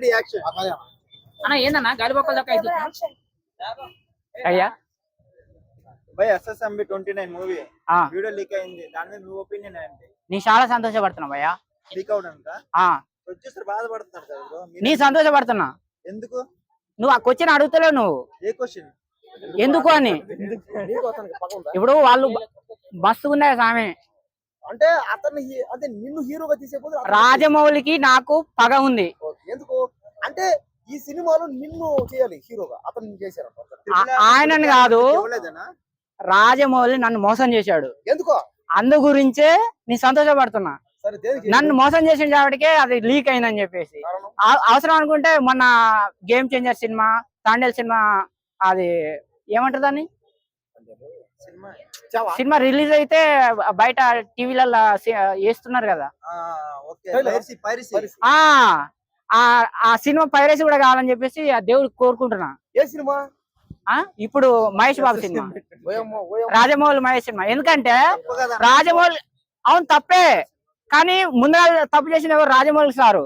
Ready action. అన్న ఏందన్నా? గాలి బొక్కల దాకా అయితే అయ్యా? By SSMB twenty nine movie ఆ, వీడియో లీక్ అయింది. దాని మీద నువ్వు ఒపీనియన్ ఏంటి? నీ చాలా సంతోషపడుతున్నా భయ్యా లీక్ అవడంక ఆ, ప్రొడ్యూసర్ బాధపడుతున్నాడు కదా bro. మీరు నీ సంతోషపడుతున్నా. ఎందుకు? నువ్వు ఆ క్వశ్చన్ అడుగుతలేవు నువ్వు. ఏ క్వశ్చన్ ఎందుకు అని? ఇప్పుడు వాళ్ళు మస్తుగా ఉన్నాయి సామె అంటే అతన్ని అంటే నిన్ను హీరోగా అతను- రాజమౌళికి నాకు పగ ఉంది. ఓకే. ఎందుకు? అంటే ఈ సినిమాలో నిన్ను చేయాలి హీరోగా అతను చేశారు ఆయనని కాదు. రాజమౌళి నన్ను మోసం చేశాడు. ఎందుకో? అందు గురించే నీ సంతోషపడుతున్నా. నన్ను మోసం చేసిన కాబట్టికే అది లీక్ అయిందని చెప్పేసి. అవసరం అనుకుంటే మొన్న Game Changer cinema Thandel cinema అది ఏమంటారు దాన్ని? సినిమా. చావా? సినిమా రిలీజ్ అయితే బయట టీవీలలో వేస్తున్నారు కదా. ఓకే. Trailer. Piracy piracy. పరిస్థితి. ఆ ఆ ఆ సినిమా పైరసీ కూడా కావాలని చెప్పేసి ఆ దేవుడు కోరుకుంటున్నా. ఏ సినిమా? ఆ ఇప్పుడు మహేష్ బాబు సినిమా. రాజమౌళి మహేష్ సినిమా. ఎందుకంటే రాజమౌళి అవును తప్పే. కానీ ముందుగా తప్పు చేసిన ఎవరు? రాజమౌళి సారు?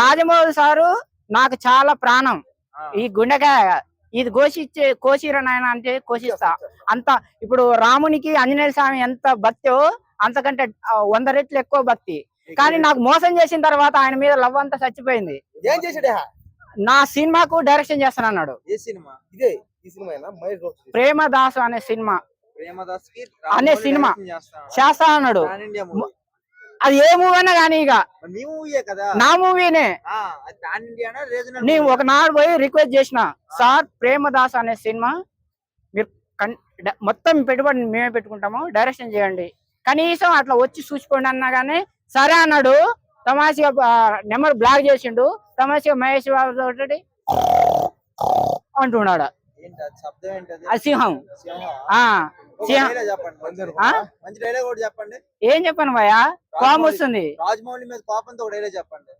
రాజమౌళి సారు నాకు చాలా ప్రాణం. ఈ గుండెకాయ ఇది కోసిచ్చే కోసిర నాయన అంటే కోసిస్తా అంత ఇప్పుడు రామునికి ఆంజనేయ స్వామి ఎంత భక్తో అంతకంటే వంద రెట్లు ఎక్కువ భక్తి. కానీ నాకు మోసం చేసిన తర్వాత ఆయన మీద లవ్ అంతా చచ్చిపోయింది. ఏం చేసాడే నా సినిమాకు డైరెక్షన్ చేస్తానన్నాడు ఏ సినిమా? ఇదే ఈ సినిమా. ప్రేమదాసు అనే సినిమా. ప్రేమదాస్ అనే సినిమా. చేస్తా అన్నాడు. అది ఏ మూవీ అయినా కానీ ఇక. మీ మూవీయే కదా? నా మూవీనే నేను ఒకనాడు పోయి రిక్వెస్ట్ చేసిన సార్ ప్రేమదాస్ అనే సినిమా మీరు కన్- మొత్తం పెట్టుబడి మేమే పెట్టుకుంటాము డైరెక్షన్ చేయండి. కనీసం అట్లా వచ్చి చూసుకోండి అన్నా గానీ సరే అన్నాడు తమాషగా నెంబర్ బ్లాక్ చేసిండు తమాషగా మహేష్ బాబు తోటి అంటున్నాడు. ఏంటి అది శబ్దం ఏంటది అది? సింహం. చెప్పండి. మంచి ఆ? మంచి డైలాగ్ ఒకటి చెప్పండి. ఏం చెప్పాను భయ్యా? కోపం వస్తుంది. రాజమౌళి మీద కోపంతో ఒక డైలాగ్ చెప్పండి.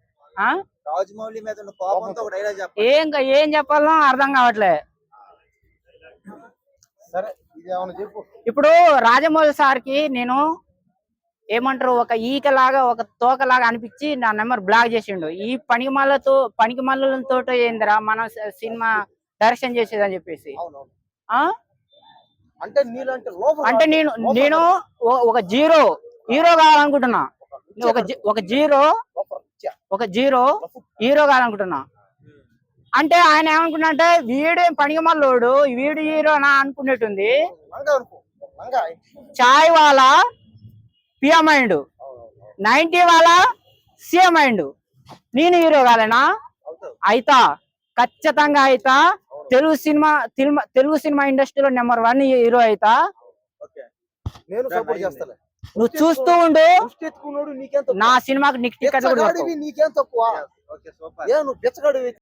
రాజమౌళి మీద ఉన్న కోపంతో ఒక డైలాగ్ చెప్పండి. ఏం ఏం చెప్పాలో అర్థం కావట్లే. సరే ఇది ఏమైనా చెప్పు. ఇప్పుడు రాజమౌళి సార్కి నేను ఏమంటారు ఒక ఈకలాగా ఒక తోకలాగా అనిపించి నా నెంబర్ బ్లాక్ చేసిండు. ఈ పనికిమాలతో పనికిమాలతో ఏందిరా మనం సినిమా డైరెక్షన్ చేసేదని చెప్పేసి. ఆ? అంటే నీలాంటి అంటే నేను నేను ఒక జీరో హీరో కావాలనుకుంటున్నా. ఒక జీరో. ఒక జీరో హీరో కావాలనుకుంటున్నా. అంటే ఆయన ఏమనుకున్నా అంటే వీడే పనికిమాలోడు వీడు హీరోనా అనుకునేటుంది లంగా అనుకో లంగా. చాయ్ వాలా పిఎం అయిండు నైన్టీ వాళ్ళ సీఎం అయిండు నేను హీరో కాలేనా? అయితా. ఖచ్చితంగా అయితా. తెలుగు సినిమా తెలుగు సినిమా ఇండస్ట్రీలో నెంబర్ వన్ హీరో అయితా. ఓకే. నేను సపోర్ట్ అయింది. చేస్తాను నువ్వు చూస్తూ ఉండు. నా సినిమాకి నీకు టికెట్ కూడా నీకేం తక్కువ?